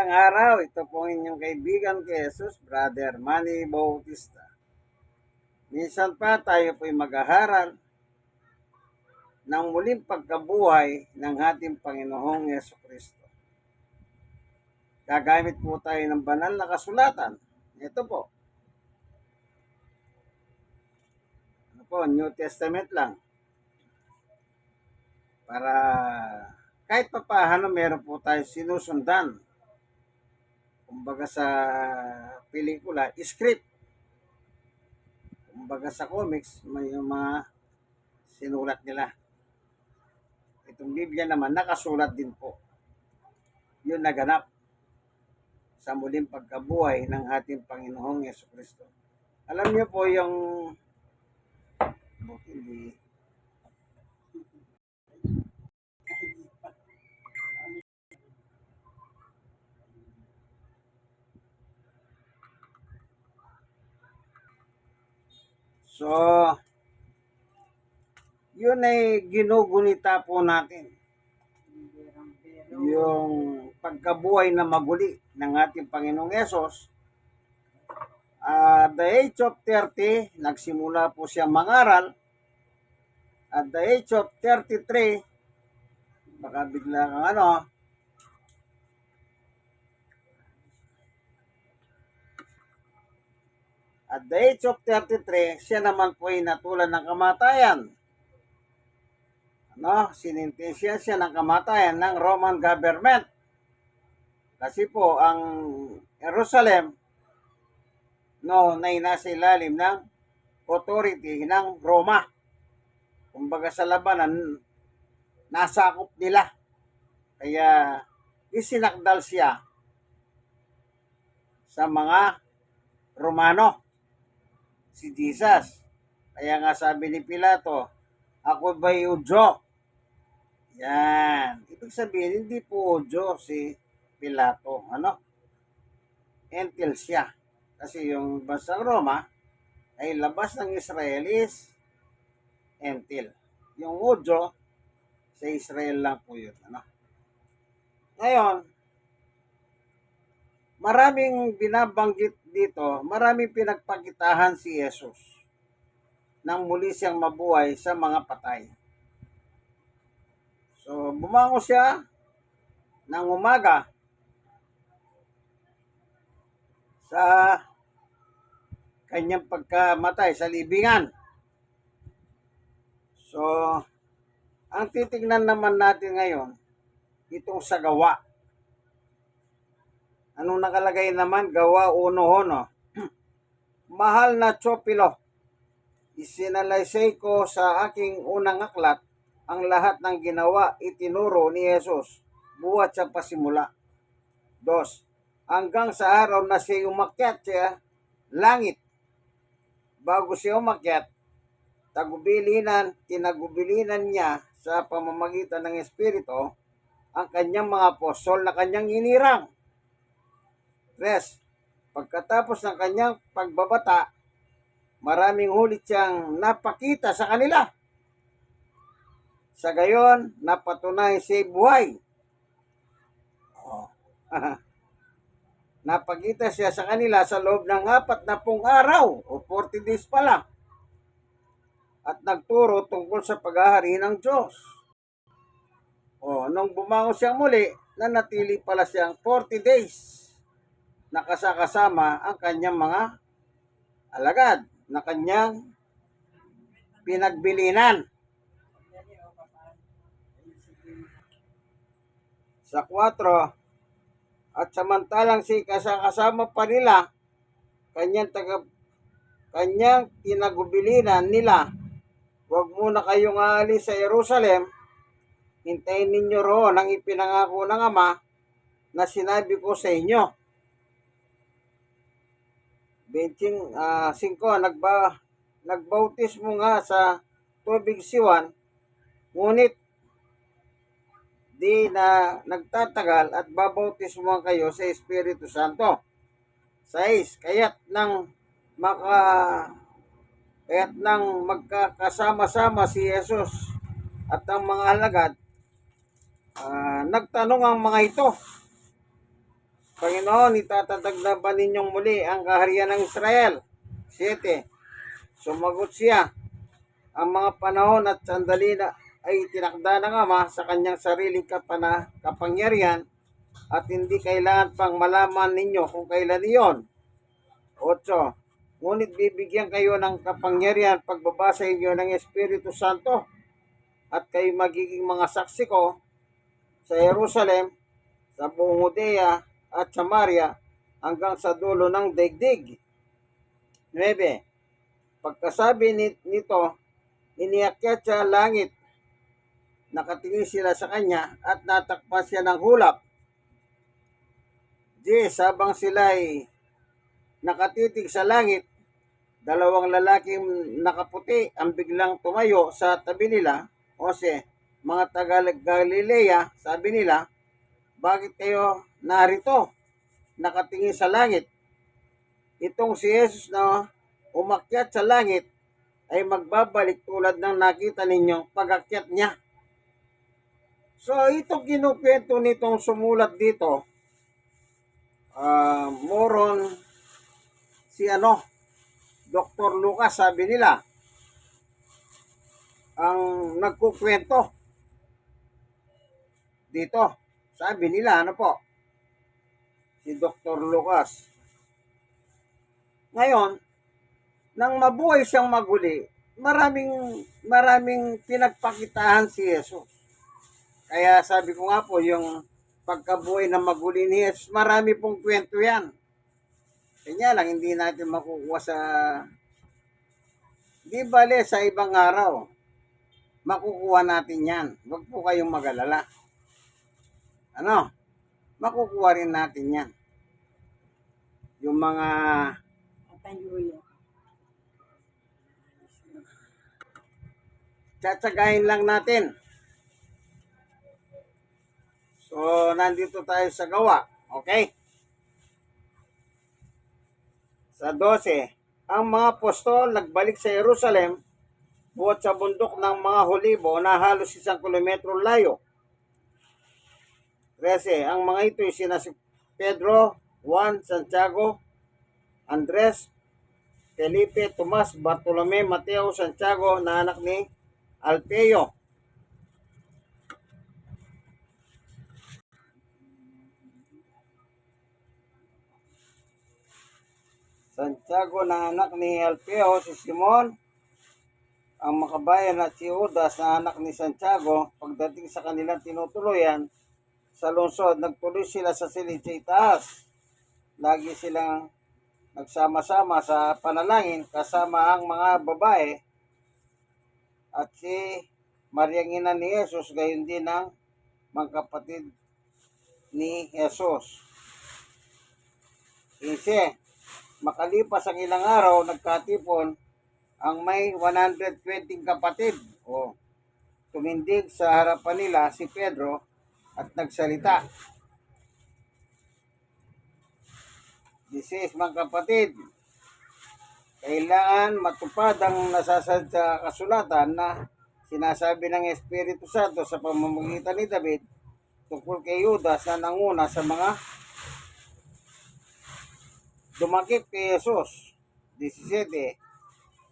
Magandang araw. Ito po ang inyong kaibigan kay Jesus, Brother Manny Bautista. Minsan pa tayo po'y maghaharal ng muling pagkabuhay ng ating Panginoong Yeso Kristo. Gagamit po tayo ng banal na kasulatan. Ito po. Ano po, New Testament lang. Para kahit pa paano meron po tayo sinusundan. Kumbaga sa pelikula, script. Kumbaga sa comics, may mga sinulat nila. Itong Biblia naman, nakasulat din po. Yun naganap sa muling pagkabuhay ng ating Panginoong Yeso Kristo. Alam niyo po yung hindi So, yun ay ginugunita po natin. Yung pagkabuhay na maguli ng ating Panginoong Yesus. At the age of 30, nagsimula po siya mangaral. At the age of 33, baka bigla kang ano, At the age of 33, siya naman po ay natulan ng kamatayan. Ano? Sinintensya siya ng kamatayan ng Roman government. Kasi po, ang Jerusalem, no, na nasa ilalim ng authority ng Roma. Kumbaga sa labanan, nasakop nila. Kaya, isinakdal siya sa mga Romano si Jesus. Kaya nga sabi ni Pilato, ako ba'y Udyo? Yan. Ibig sabihin, hindi po Udyo si Pilato. Ano? Entil siya. Kasi yung bansang Roma ay labas ng Israelis entil. Yung Udyo, sa Israel lang po yun. Ano? Ngayon, maraming binabanggit dito, maraming pinagpakitahan si Jesus nang muli siyang mabuhay sa mga patay. So, bumango siya ng umaga sa kanyang pagkamatay sa libingan. So, ang titignan naman natin ngayon, itong sa gawa. Anong nakalagay naman? Gawa uno hono. Mahal na Chopilo, isinalaysay ko sa aking unang aklat ang lahat ng ginawa itinuro ni Jesus buwat sa pasimula. Dos, hanggang sa araw na siya umakyat siya langit. Bago siya umakyat, tagubilinan, tinagubilinan niya sa pamamagitan ng Espiritu ang kanyang mga apostol na kanyang inirang. Tres, pagkatapos ng kanyang pagbabata, maraming hulit siyang napakita sa kanila. Sa gayon, napatunay si buhay. Napakita siya sa kanila sa loob ng apat na pung araw o 40 days pa lang. At nagturo tungkol sa paghahari ng Diyos. O, nung bumangon siyang muli, nanatili pala siyang 40 days nakasakasama ang kanyang mga alagad na kanyang pinagbilinan. Sa 4, at samantalang si kasakasama pa nila, kanyang taga kanyang tinagubilinan nila, huwag muna kayong aalis sa Jerusalem, hintayin ninyo roon ang ipinangako ng Ama na sinabi ko sa inyo. Benching uh, 5 nagba nagbautismo nga sa tubig siwan. Ngunit di na nagtatagal at babautismo kayo sa Espiritu Santo. 6 kaya't nang maka kaya't nang magkakasama-sama si Jesus at ang mga alagad. Uh, nagtanong ang mga ito Panginoon, itatatag na ba ninyong muli ang kaharian ng Israel? 7. Sumagot siya, ang mga panahon at sandali na ay tinakda ng Ama sa kanyang sariling kapana, kapangyarihan at hindi kailangan pang malaman ninyo kung kailan iyon. 8. Ngunit bibigyan kayo ng kapangyarihan pagbabasa inyo ng Espiritu Santo at kayo magiging mga saksi ko sa Jerusalem, sa buong Judea at Samaria hanggang sa dulo ng daigdig. 9. Pagkasabi ni- nito, iniakyat sa langit. Nakatingin sila sa kanya at natakpan siya ng hulap. 10. Habang sila ay nakatitig sa langit, dalawang lalaking nakaputi ang biglang tumayo sa tabi nila. O mga taga Galilea, sabi nila, bakit kayo narito? Nakatingin sa langit. Itong si Jesus na umakyat sa langit ay magbabalik tulad ng nakita ninyong pagakyat niya. So, ito kinukwento nitong sumulat dito. Ah, moron si ano, Dr. Lucas sabi nila ang nagkukwento dito. Sabi nila, ano po, si Dr. Lucas. Ngayon, nang mabuhay siyang maguli, maraming maraming pinagpakitahan si Jesus. Kaya sabi ko nga po, yung pagkabuhay ng maguli ni Jesus, marami pong kwento yan. Kanya lang, hindi natin makukuha sa... Di bale, sa ibang araw, makukuha natin yan. Huwag po kayong magalala. Ano? Makukuha rin natin yan. Yung mga tsatsagahin lang natin. So, nandito tayo sa gawa. Okay? Sa 12, ang mga apostol nagbalik sa Jerusalem buhat sa bundok ng mga Holibo na halos isang kilometro layo. 13, ang mga ito ay sina si Pedro, Juan, Santiago, Andres, Felipe, Tomas, Bartolome, Mateo, Santiago na anak ni Alpeo. Santiago na anak ni Alpeo, si Simon, ang makabayan at si Judas na anak ni Santiago, pagdating sa kanilang tinutuluyan, sa lungsod, nagtuloy sila sa itaas. Lagi silang nagsama-sama sa panalangin kasama ang mga babae at si Mariang ina ni Jesus, gayon din ang mga kapatid ni Jesus. Kasi, makalipas ang ilang araw, nagkatipon ang may 120 kapatid. O, tumindig sa harapan nila si Pedro at nagsalita. This is mga kapatid, kailangan matupad ang nasasad sa kasulatan na sinasabi ng Espiritu Santo sa pamamagitan ni David tungkol kay Judas na nanguna sa mga dumakip kay Jesus. 17.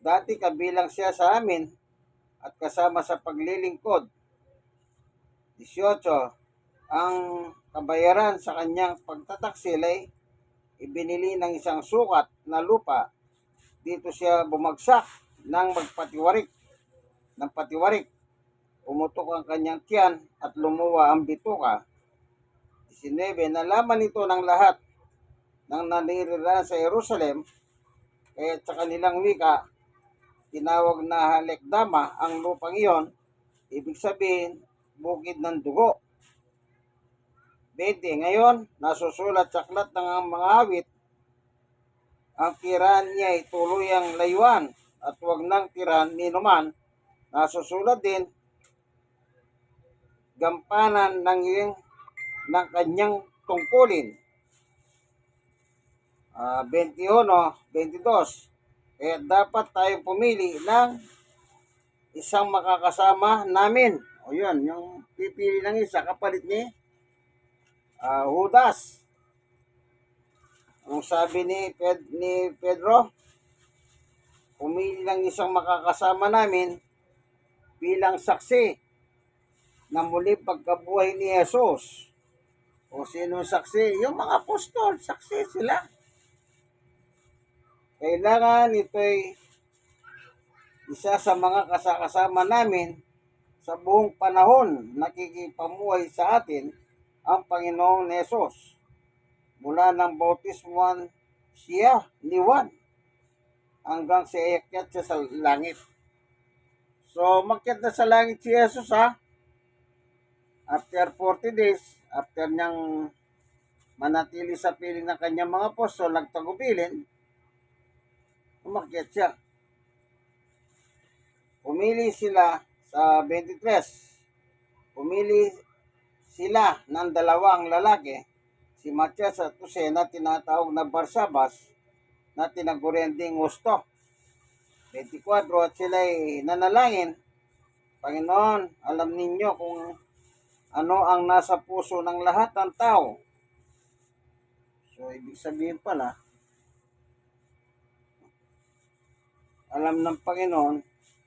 Dati kabilang siya sa amin at kasama sa paglilingkod. 18. Ang kabayaran sa kanyang pagtataksil ay ibinili ng isang sukat na lupa. Dito siya bumagsak ng magpatiwarik ng patiwarik. Umutok ang kanyang tiyan at lumuwa ang bituka. 19. Nalaman ito ng lahat ng naniriran sa Jerusalem, kaya sa kanilang wika, tinawag na Halekdama ang lupang iyon, ibig sabihin, bukid ng dugo. 20. Ngayon, nasusulat sa aklat ng mga awit, ang tirahan niya ay tuluyang layuan at huwag nang tirahan ni naman. Nasusulat din, gampanan ng, iyong, ng kanyang tungkulin. Ah, 21, 22. Kaya dapat tayo pumili ng isang makakasama namin. O yun, yung pipili ng isa kapalit ni ah, Judas. Ang sabi ni, Ped, ni Pedro, pumili ng isang makakasama namin bilang saksi na muli pagkabuhay ni Jesus. O sino saksi? Yung mga apostol, saksi sila. Kailangan ito'y isa sa mga kasakasama namin sa buong panahon nakikipamuhay sa atin ang Panginoong Yesus. Mula ng bautismuan siya ni Juan hanggang sa iakyat siya sa langit. So, makyat sa langit si Jesus ha. After 40 days, after niyang manatili sa piling ng kanyang mga apostol, nagtagubilin, umakyat siya. Pumili sila sa 23. Pumili sila ng dalawang lalaki, si Matias at Jose na tinatawag na Barsabas na tinaguriending gusto. 24 at sila ay nanalangin. Panginoon, alam ninyo kung ano ang nasa puso ng lahat ng tao. So, ibig sabihin pala, alam ng Panginoon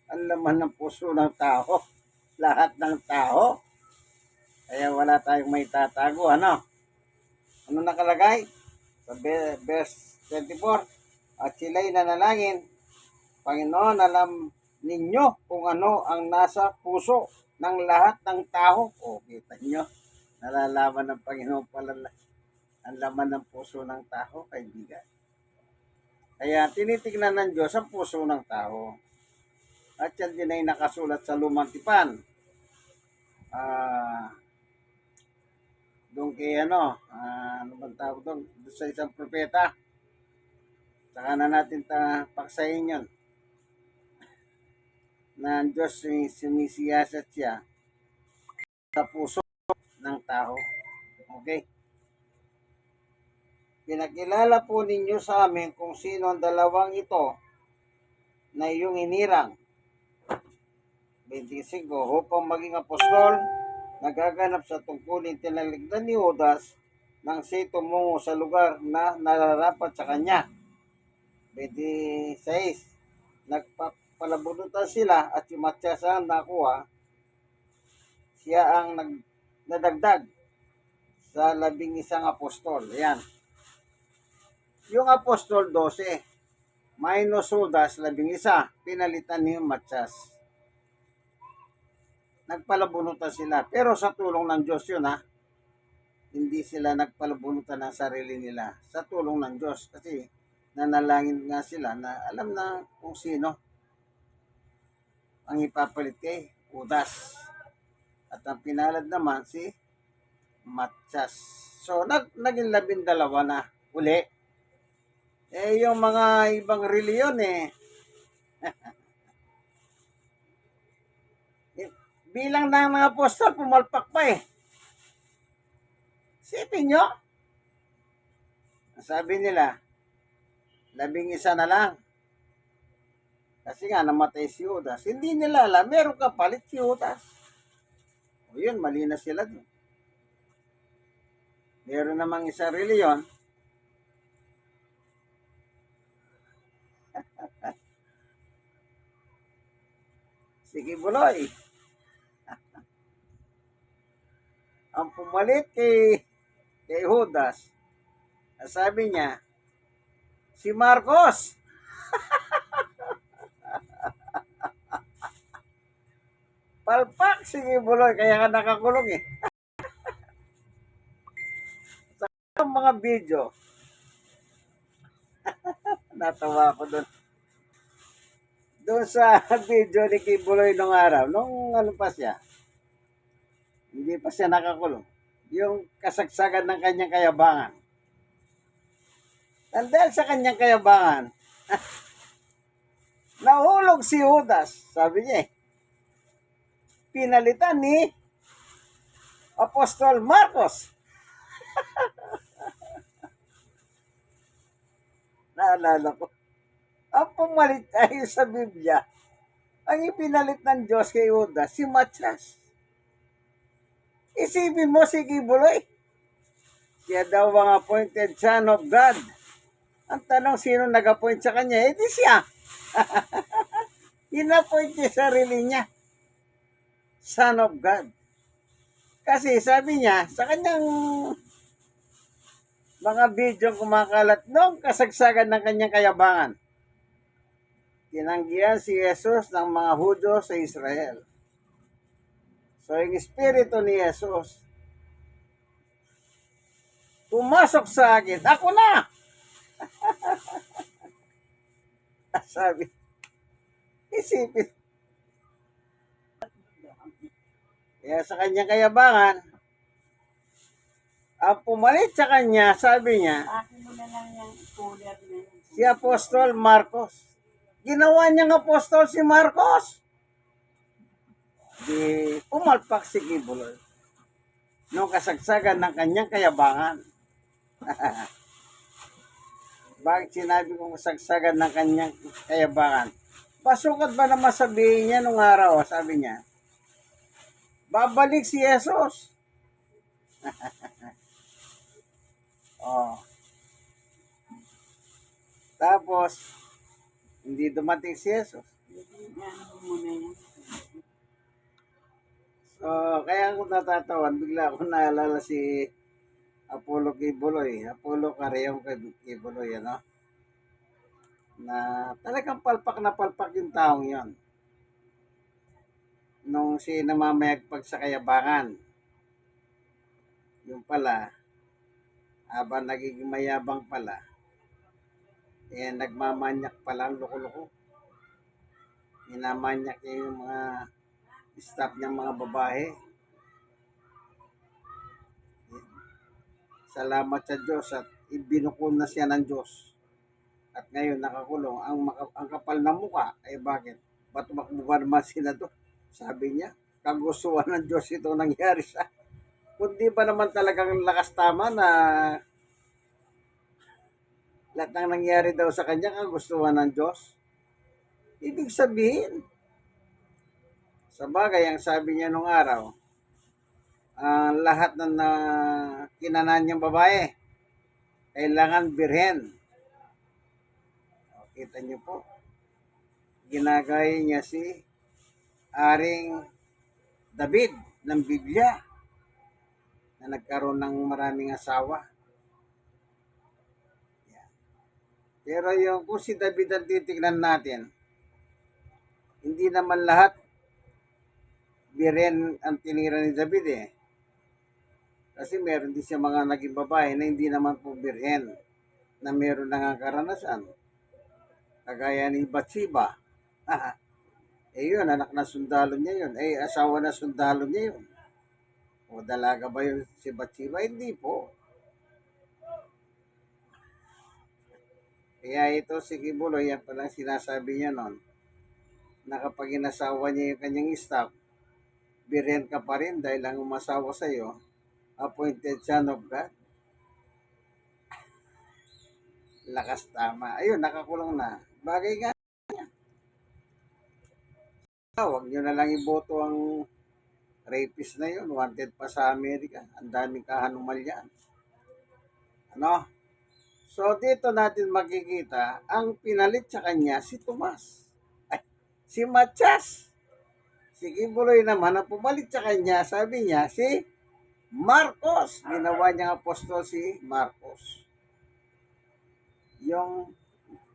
ang laman ng puso ng tao. Lahat ng tao. Kaya wala tayong may tatago, ano? Ano nakalagay? Sa verse 24, At sila'y nanalangin, Panginoon, alam ninyo kung ano ang nasa puso ng lahat ng tao. O, kita nyo, nalalaman ng Panginoon pala la- ang laman ng puso ng tao, kaibigan. Kaya tinitignan ng Diyos ang puso ng tao. At yan din ay nakasulat sa lumang tipan. Ah, doon kay ano, ah, ano bang tawag doon? Doon sa isang propeta. Saka na natin ta paksayin yun. Na ang Diyos sumisiyasat siya sa puso ng tao. Okay? Pinakilala po ninyo sa amin kung sino ang dalawang ito na iyong inirang. 25. Upang maging apostol, nagaganap sa tungkulin tinaligdan ni Judas nang siya tumungo sa lugar na nararapat sa kanya. 26. Nagpapalabunutan sila at Matias ang nakuha. Siya ang nag, nadagdag sa labing isang apostol. Yan. Yung apostol 12, minus Judas, labing isa, pinalitan ni Matias. Nagpalabunutan sila. Pero sa tulong ng Diyos yun ha. Hindi sila nagpalabunutan ng sarili nila. Sa tulong ng Diyos. Kasi nanalangin nga sila na alam na kung sino ang ipapalit kay Judas. At ang pinalad naman si Matias. So, nag, naging labing dalawa na uli. Eh, yung mga ibang reliyon eh, bilang ng mga apostol, pumalpak pa eh. Sipin nyo, sabi nila, labing isa na lang. Kasi nga, namatay si Judas. Hindi nila alam, meron ka palit si Judas. O yun, mali na sila dun. Meron namang isang reliyon, Sige, Buloy. Ang pumalit kay, kay Judas, sabi niya, si Marcos. Palpak, sige Buloy, kaya ka nakakulong eh. Sa mga video, natawa ako doon doon sa video ni Kibuloy nung araw, nung ano pa siya, hindi pa siya nakakulong. Yung kasagsagan ng kanyang kayabangan. And dahil sa kanyang kayabangan, nahulog si Judas, sabi niya eh. Pinalitan ni Apostol Marcos. Naalala ko ang pumalit tayo sa Biblia, ang ipinalit ng Diyos kay Judas, si Matias. Isipin mo si Gibuloy. Siya daw ang appointed son of God. Ang tanong, sino nag-appoint sa kanya? Eh, di siya. In-appoint niya sarili niya. Son of God. Kasi sabi niya, sa kanyang mga video kumakalat noong kasagsagan ng kanyang kayabangan. Tinanggihan si Jesus ng mga Hudyo sa Israel. So, yung espiritu ni Jesus, pumasok sa akin, ako na! Sabi, isipin. Kaya sa kanyang kayabangan, ang pumalit sa kanya, sabi niya, si Apostol Marcos. Ginawa niyang apostol si Marcos. Di pumalpak si Gibuloy. Nung kasagsagan ng kanyang kayabangan. Bakit sinabi kong kasagsagan ng kanyang kayabangan? Pasukat ba naman sabihin niya nung araw, sabi niya, babalik si Jesus. oh. Tapos, hindi dumating si Jesus. Ano mo muna. So, kaya ako natatawan, bigla ako naalala si Apollo Kibuloy, Apollo Carreong Kibuloy, ano? Na talagang palpak na palpak yung taong yon. Nung si namamayagpag sa kayabangan, yung pala, habang nagiging mayabang pala, eh, nagmamanyak pala ang loko-loko. Minamanyak niya yung mga staff niyang mga babae. Salamat sa Diyos at ibinukon na siya ng Diyos. At ngayon nakakulong. Ang, ang kapal na muka, ay bakit? Ba't tumakbo ba naman sila doon? Sabi niya, kagustuhan ng Diyos ito nangyari sa kundi ba naman talagang lakas tama na lahat ng nangyari daw sa kanya kagustuhan ng Diyos? Ibig sabihin, sa bagay, ang sabi niya nung araw, ah, lahat ng na kinanan niyang babae, kailangan birhen. O, kita niyo po, ginagaya niya si Aring David ng Biblia na nagkaroon ng maraming asawa. Yan. Pero yung kung si David ang titignan natin, hindi naman lahat biren ang tinira ni David eh. Kasi meron din siya mga naging babae na hindi naman po birhen na meron na nga karanasan. Kagaya ni Bathsheba. eh yun, anak na sundalo niya yun. Eh, asawa na sundalo niya yun. O dalaga ba yun si Bathsheba? Hindi po. Kaya ito si Kibulo, yan palang sinasabi niya noon na inasawa niya yung kanyang staff, birhen ka pa rin dahil ang umasawa sa iyo, appointed son of God. Lakas tama. Ayun, nakakulong na. Bagay nga niya. Ah, Huwag nyo na lang iboto ang rapist na yun. Wanted pa sa Amerika. Ang daming kahanumal yan. Ano? So, dito natin makikita, ang pinalit sa kanya si Tomas. Ay, si Matias. Si Kibuloy naman, ang pumalit sa kanya, sabi niya, si Marcos. Ginawa niyang apostol si Marcos. Yung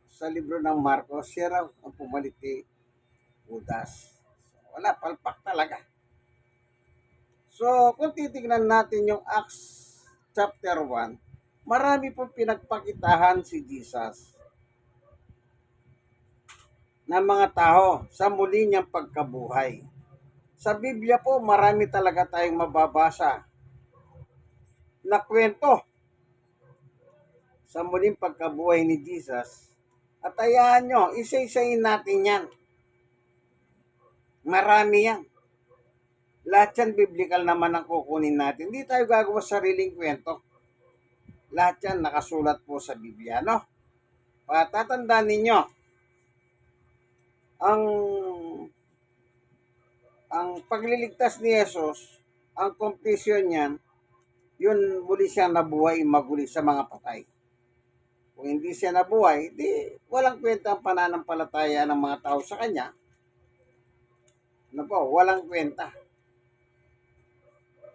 sa libro ng Marcos, siya raw ang pumalit kay Judas. Wala, palpak talaga. So, kung titignan natin yung Acts chapter 1, marami pong pinagpakitahan si Jesus ng mga tao sa muli niyang pagkabuhay. Sa Biblia po, marami talaga tayong mababasa na kwento sa muling pagkabuhay ni Jesus. At ayahan nyo, isa-isayin natin yan. Marami yan. Lahat yan biblical naman ang kukunin natin. Hindi tayo gagawa sariling kwento. Lahat yan nakasulat po sa Biblia, no? Patatandaan ninyo, ang ang pagliligtas ni Jesus, ang completion niyan, yun muli siya nabuhay maguli sa mga patay. Kung hindi siya nabuhay, di walang kwenta ang pananampalataya ng mga tao sa kanya. Ano po, walang kwenta.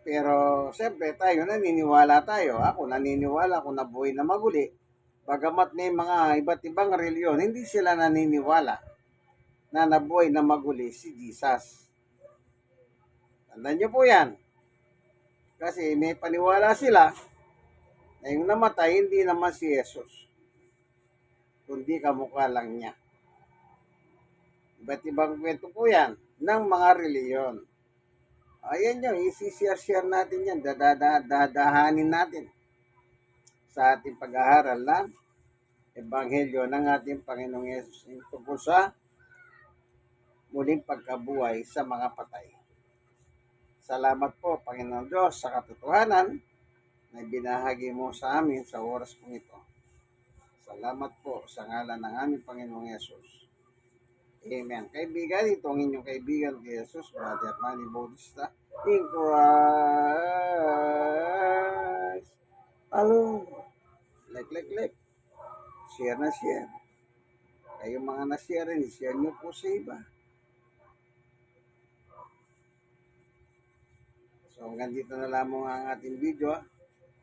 Pero siyempre tayo naniniwala tayo. Ako naniniwala kung nabuhay na maguli. Bagamat may mga iba't ibang reliyon, hindi sila naniniwala na nabuhay na maguli si Jesus. Tandaan niyo po yan. Kasi may paniwala sila na yung namatay hindi naman si Jesus. Kundi kamukha lang niya. Iba't ibang kwento po yan ng mga reliyon. Ayan nyo, isi-share-share natin yan. Dadada- Dadahanin natin sa ating pag-aaral ng Ebanghelyo ng ating Panginoong Yesus tungkol sa muling pagkabuhay sa mga patay. Salamat po, Panginoon Diyos, sa katotohanan na binahagi mo sa amin sa oras pong ito. Salamat po sa ngalan ng aming Panginoong Yesus. Amen. Kaibigan, ito ang inyong kaibigan kay Jesus, Brother Manny Bautista, in Christ. Hello. Like, like, like. Share na share. Kayo mga na-share share nyo po sa iba. So hanggang dito na lamang ang ating video. ah.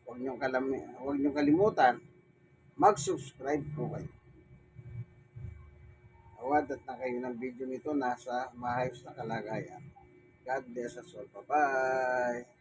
Huwag niyong, kalami, huwag niyong kalimutan, mag-subscribe po kayo. Awadat na kayo ng video nito nasa maayos na kalagayan. God bless us all. Bye-bye!